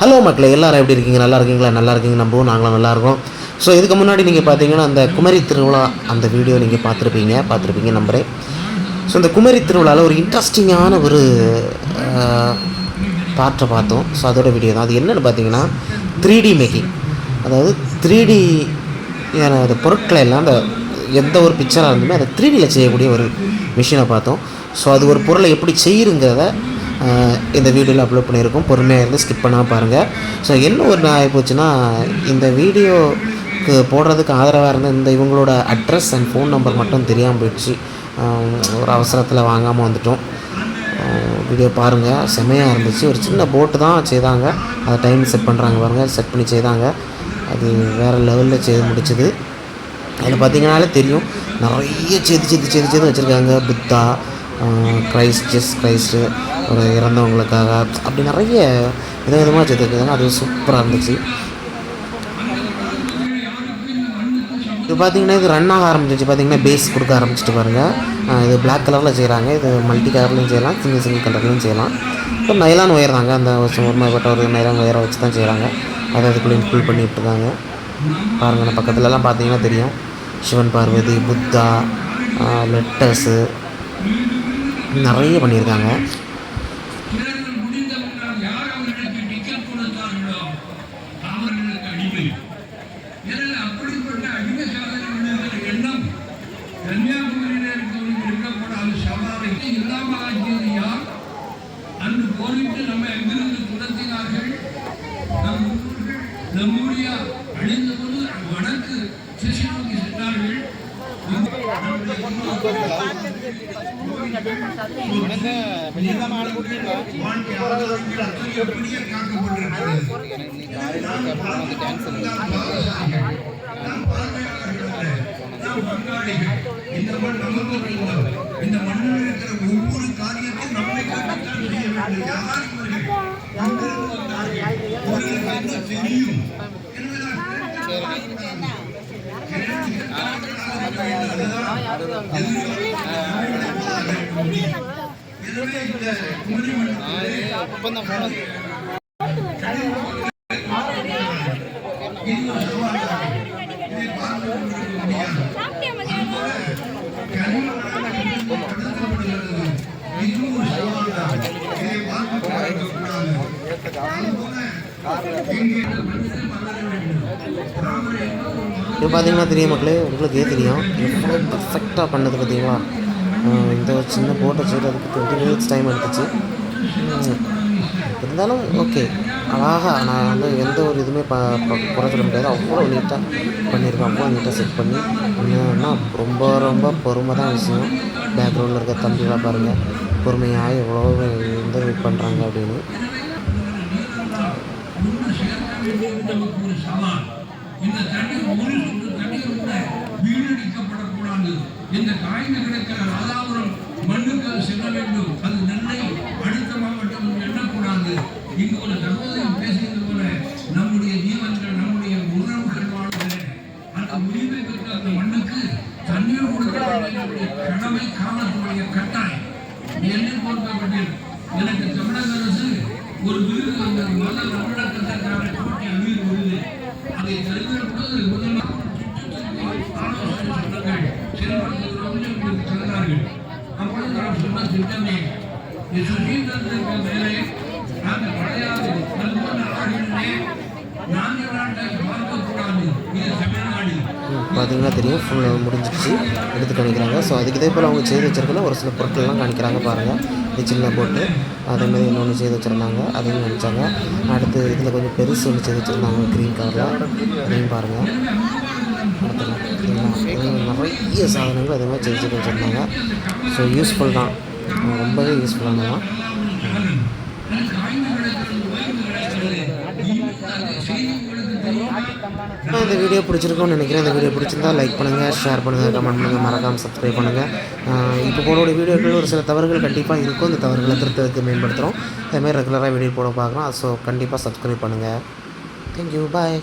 Hello மக்களே எல்லாரும் எப்படி இருக்கீங்க? நல்லா இருக்கீங்களா? நல்லா இருக்கீங்க நம்பவும். நாங்களும் நல்லாயிருக்கோம் ஸோ இதுக்கு முன்னாடி நீங்கள் பார்த்தீங்கன்னா அந்த குமரி திருவிழா அந்த வீடியோ நீங்கள் பார்த்துருப்பீங்க. பார்த்துருப்பீங்க நம்புறேன். ஸோ இந்த குமரி திருவிழாவில் ஒரு இன்ட்ரெஸ்டிங்கான ஒரு பாட்டை பார்த்தோம். ஸோ அதோட வீடியோ தான். அது என்னென்னு பார்த்தீங்கன்னா த்ரீ டி மேக்கிங் அதாவது த்ரீ டி அந்த பொருட்களை எல்லாம் அந்த எந்த ஒரு பிக்சராக இருந்துமே அதை த்ரீ டியில் செய்யக்கூடிய ஒரு மிஷினை பார்த்தோம். ஸோ அது ஒரு பொருளை எப்படி செய்யுங்கிறத இந்த வீடியோவில் அப்லோட் பண்ணியிருக்கோம். பொறுமையாக இருந்து ஸ்கிப் பண்ணால் பாருங்கள் ஸோ என்ன ஒரு ஆகி போச்சுன்னா இந்த வீடியோக்கு போடுறதுக்கு ஆதரவாக இருந்த இந்த இவங்களோட அட்ரஸ் அண்ட் ஃபோன் நம்பர் மட்டும் தெரியாமல் போயிடுச்சு. ஒரு அவசரத்தில் வாங்காமல் வந்துட்டோம். வீடியோ பாருங்கள் செமையாக இருந்துச்சு. ஒரு சின்ன போட்டு தான் செய்தாங்க. அதை டைம் செட் பண்ணுறாங்க பாருங்கள் செட் பண்ணி செய்தாங்க. அது வேறு லெவலில் செய்து முடிச்சது. அதில் பார்த்தீங்கனாலே தெரியும். நிறைய செது செது செது செது வச்சுருக்காங்க. புத்தா கிரைஸ்ட் ஜெஸ் கிரைஸ்ட்டு ஒரு இறந்தவங்களுக்காக. அப்படி நிறைய வித விதமாக செதுருக்காங்க அது சூப்பராக இருந்துச்சு. இது பார்த்தீங்கன்னா இது ரன் ஆக ஆரம்பிச்சிச்சு பார்த்தீங்கன்னா பேஸ் கொடுக்க ஆரம்பிச்சிட்டு பாருங்கள் இது பிளாக் கலரில் செய்கிறாங்க இது மல்டி கலர்லையும் செய்யலாம். சிங்கிள் சிங்கிள் கலர்லையும் செய்யலாம். இப்போ நைலான் ஒயர் தாங்க. அந்த ஒருமைப்பட்ட ஒரு நைலான் ஒயரை வச்சு தான் செய்கிறாங்க அதை அதுக்குள்ளே இன்க்ளூட் பண்ணி விட்டுருக்காங்க. பாருங்கள் நான் பக்கத்துலலாம் பார்த்தீங்கன்னா தெரியும். சிவன் பார்வதி புத்தா லெட்டர்ஸு நிறைய பண்ணியிருக்காங்க. யார் அவர்களுக்கு அப்படிப்பட்ட இல்லாமல் யார்? நம்ம நம்முடைய அழிந்த போது வடக்கு திசை நோக்கி சென்றார்கள். இந்த மண் நமக்கு சொந்தம். இந்த மண்ணில் இருக்கிற ஒவ்வொரு காரியத்தையும் நம்மை செய்ய வேண்டும். தெரியும்? எனவே இந்த குமரி மண்டலத்திலே இது பார்த்தீங்கன்னா தெரியும் மக்களே உங்களுக்கே தெரியும். எவ்வளோ பர்ஃபெக்டாக பண்ணது பார்த்தீங்களா? இந்த ஒரு சின்ன போட்டை செய்கிறதுக்கு டுவெண்ட்டி மினிட்ஸ் டைம் எடுத்துச்சு. இருந்தாலும் ஓகே அழகா நான் வந்து எந்த ஒரு இதுவுமே ப ப- குறை சொல்ல முடியாது. அவ்வளோ நீட்டாக பண்ணியிருக்கேன் அவ்வளோ நீட்டாக செட் பண்ணி. என்னன்னா ரொம்ப ரொம்ப பொறுமை தான் விஷயம். பேக்ரவுண்டில் இருக்க தம்பிகளாக பாருங்கள் பொறுமையாக எவ்வளோ இந்த வெயிட் பண்ணுறாங்க அப்படின்னு. ஒன்று சேர்க்க நமக்கு ஒரு சவால். இந்த தண்ணீர் ஒரு சொட்டு தண்ணீர் கூட வீணடிக்கப்படக்கூடாது. இந்த காய்ந்து கிடக்கிற ராதாபுரம் மண்ணுக்கு அது செல்ல வேண்டும். அது நெல்லை அடுத்த மாவட்டம் எண்ணக்கூடாது. இங்கு ஒரு சகோதரன் பேசியது போல நம்முடைய ஜீவன்கள் நம்முடைய உறவுகள் வாழ்கிற அந்த உரிமை பெற்ற அந்த மண்ணுக்கு தண்ணீர் கொடுக்க வேண்டிய கடமை காலத்துடைய கட்டாயம். என்னை பொறுத்தப்பட்டில் எனக்கு தமிழக அரசு ஒரு விருது வந்தது. நான் மேலே நாங்கள் கிடையாது. நல்வன ஆடினே நாட்டை பார்க்கக்கூடாது இது தமிழ்நாடு. பார்த்தீங்கன்னா தெரியும். ஃபுல் முடிஞ்சிடுச்சு எடுத்து காணிக்கிறாங்க ஸோ அதுக்கு இதே போல் அவங்க செய்து வச்சிருக்கல ஒரு சில பொருட்கள்லாம் காணிக்கிறாங்க பாருங்கள் கிச்சனில் போட்டு. அதேமாதிரி இன்னொன்று செய்து வச்சுருந்தாங்க. அதையும் நினச்சாங்க அடுத்து இதில் கொஞ்சம் பெருசு ஒன்று செய்து வச்சுருந்தாங்க. க்ரீன் கலரில் அதையும் பாருங்கள் நிறைய சாதனங்கள் அதே மாதிரி செஞ்சு வச்சுருந்தாங்க. ஸோ யூஸ்ஃபுல் தான். ரொம்பவே யூஸ்ஃபுல்லானதான் இந்த வீடியோ பிடிச்சிருக்கோன்னு நினைக்கிறேன். இந்த வீடியோ பிடிச்சிருந்தா லைக் பண்ணுங்கள் ஷேர் பண்ணுங்கள் கமெண்ட் பண்ணுங்கள் மறக்காமல் சப்ஸ்கிரைப் பண்ணுங்கள் இப்போ போடக்கூடிய வீடியோக்கள் ஒரு சில தவறுகள் கண்டிப்பாக இருக்கும். இந்த தவறுகளை திருத்தத்துக்கு மேம்படுத்துகிறோம் அதேமாதிரி ரெகுலராக வீடியோ போட பார்க்குறோம். ஸோ கண்டிப்பாக சப்ஸ்கிரைப் பண்ணுங்கள் தேங்க்யூ பாய்